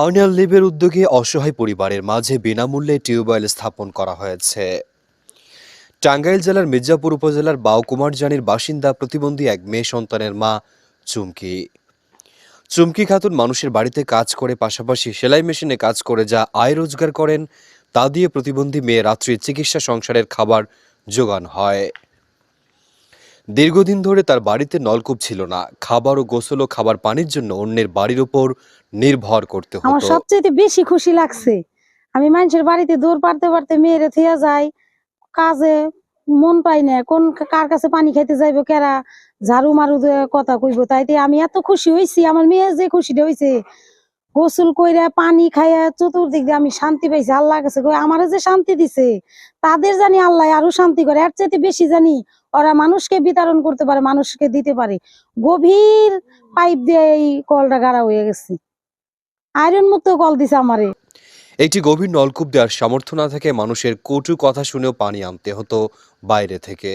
আর্নিয়াল লিবের উদ্যোগে অসহায় পরিবারের মাঝে বিনামূল্যে টিউবওয়েল স্থাপন করা হয়েছে। টাঙ্গাইল জেলার মির্জাপুর উপজেলার বাউকুমার জানির বাসিন্দা প্রতিবন্ধী এক মেয়ে সন্তানের মা, চুমকি। চুমকি খাতুন মানুষের বাড়িতে কাজ করে পাশাপাশি সেলাই মেশিনে কাজ করে যা আয় রোজগার করেন, তা দিয়ে প্রতিবন্ধী মেয়ে রাত্রির চিকিৎসা সংসারের খাবার যোগান হয়। দীর্ঘদিন ধরে তার বাড়িতে নলকূপ ছিল না। খাবার ও গোসল ও খাবার পানির জন্য অন্যের বাড়ির উপর নির্ভর করতে হতো। আমার সবচেয়ে বেশি খুশি লাগছে। আমি মানুষের বাড়িতে দৌড় পারতে পারতে মেয়েরে থিয়া যাই কাজে মন পাই না কোন কার কাছে পানি খাইতে যাইবো কেরা ঝাড়ু মারু কথা কইব তাইতে আমি এত খুশি হইছি আমার মেয়ে যে খুশিটা হইছে গোসল কইরা পানি খাইয়া চতুর্দিক দিয়ে আমি শান্তি পাইছি, আল্লাহ কাছে কই, আমারে যে শান্তি দিছে, তাদের জানি আল্লাহ আরও শান্তি করে, এর চাইতে বেশি জানি ওরা মানুষকে বিতরণ করতে পারে, মানুষকে দিতে পারে। গভীর পাইপ দিয়ে এই কলটা গাড়া হয়ে গেছে। আয়রন মুক্ত কল দিছে আমারে। একটি গভীর নলকূপ দেওয়ার সামর্থ্য না থেকে মানুষের কটু কথা শুনেও পানি আনতে হতো বাইরে থেকে।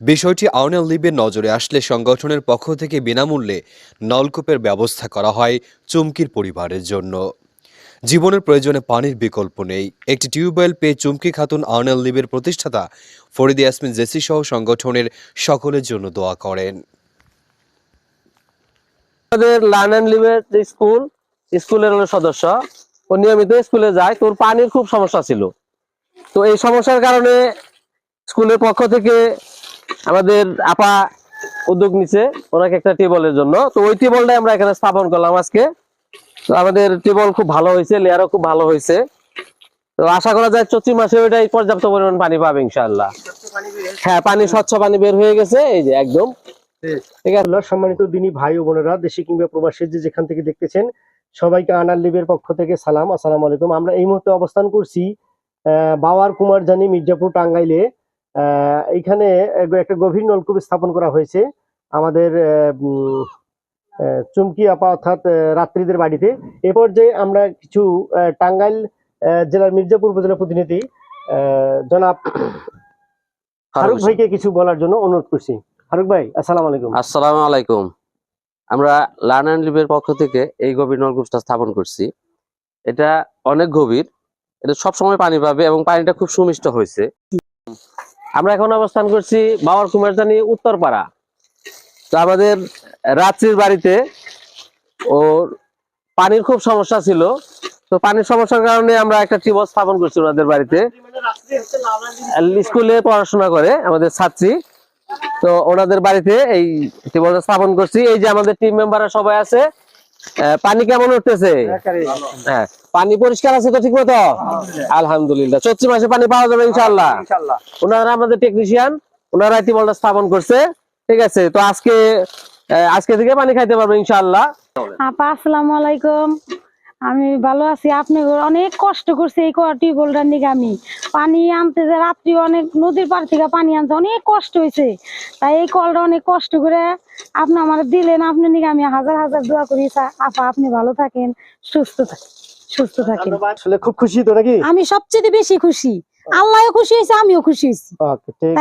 বিষয়টি আউনাল লিবের নজরে আসলে সংগঠনের পক্ষ থেকে বিনামূল্যে নলকূপের ব্যবস্থা করা হয় চুমকির পরিবারের জন্য। জীবনের প্রয়োজনে পানির বিকল্প নেই। একটি টিউবওয়েল পেয়ে চুমকি খাতুন আউনাল লিবের প্রতিষ্ঠাতা ফরিদ ইয়াসমিন জেসি সহ সংগঠনের সকলের জন্য দোয়া করেন। আমাদের স্কুল, স্কুলের সদস্য, ও নিয়মিত স্কুলে যায়। তোর পানির খুব সমস্যা ছিল। তো এই সমস্যার কারণে স্কুলের পক্ষ থেকে আমাদের আপা উদ্যোগ নিছে ওনাকে একটা টেবলের জন্য। তো ওই টেবলটাই আমরা এখানে স্থাপন করলাম আজকে। তো আমাদের টেবল খুব ভালো হয়েছে, লেয়ারও খুব ভালো হয়েছে। তো আশা করা যায় চৈত্র মাসে ওইটাই পর্যাপ্ত পরিমাণ পানি পাবে ইনশাআল্লাহ। হ্যাঁ পানি, স্বচ্ছ পানি বের হয়ে গেছে, এই যে একদম। সম্মানিত দিনী ভাই ও বোনেরা, দেশে কিংবা প্রবাসী যে যেখান থেকে দেখতেছেন, সবাইকে আনার লিবের পক্ষ থেকে সালাম, আসসালাম আলাইকুম। আমরা এই মুহূর্তে অবস্থান করছি বাওয়ার কুমার জানি মির্জাপুর টাঙ্গাইলে। এইখানে এক- একটা গভীর নলকূপ স্থাপন করা হয়েছে আমাদের চুমকি আপা অর্থাৎ রাত্রিদের বাড়িতে। এ পর্যায়ে আমরা কিছু টাঙ্গাইল জেলার মির্জাপুর উপজেলা প্রতিনিধি জনাব ফারুক ভাইকে কিছু বলার জন্য অনুরোধ করছি। ফারুক ভাই আসসালামু আলাইকুম। আসসালামু আলাইকুম। আমরা লার্ন অ্যান্ড লিভের পক্ষ থেকে এই গভীর নলকূপটা স্থাপন করছি। এটা অনেক গভীর। এটা সব সময় পানি পাবে এবং পানিটা খুব সুমিষ্ট হয়েছে। আমরা এখন অবস্থান করছি বাবার কুমারজানি উত্তরপাড়া। তো আমাদের রাত্রির বাড়িতে ওর পানির খুব সমস্যা ছিল। তো পানির সমস্যার কারণে আমরা একটা টিউবওয়েল স্থাপন করছি ওনাদের বাড়িতে। স্কুলে পড়াশোনা করে আমাদের ছাত্রী। তো ওনাদের বাড়িতে এই টিউবওয়েলটা স্থাপন করছি। এই যে আমাদের টিম মেম্বাররা সবাই আছে পানি কেমন উঠতেছে? হ্যাঁ পানি পরিষ্কার আছে তো ঠিক মতো আলহামদুলিল্লাহ। চৈত্র মাসে পানি পাওয়া যাবে ইনশাআল্লাহ। ওনারা আমাদের টেকনিশিয়ান ওনারা টিউবওয়েলটা স্থাপন করছে। ঠিক আছে তো আজকে আজকে থেকে পানি খাইতে পারবে ইনশাআল্লাহ। আপা আসসালামু আলাইকুম। আমি ভালো আছি। আপনি অনেক কষ্ট করছে এই টিউবওয়েলটার নিকে আমি। পানি আনতে যে রাত্রি অনেক নদীর পার থেকে পানি আনতে অনেক কষ্ট হয়েছে। তাই এই কলটা অনেক কষ্ট করে আপনি আমার দিলেন। আপনি নিকে আমি হাজার হাজার দোয়া করি। আপা আপনি ভালো থাকেন সুস্থ থাকেন। সুস্থ থাকেন। আসলে খুব খুশি তো নাকি? আমি সবচেয়ে বেশি খুশি। আল্লাহও খুশি হয়েছে আমিও খুশি হয়েছি। ওকে ঠিক।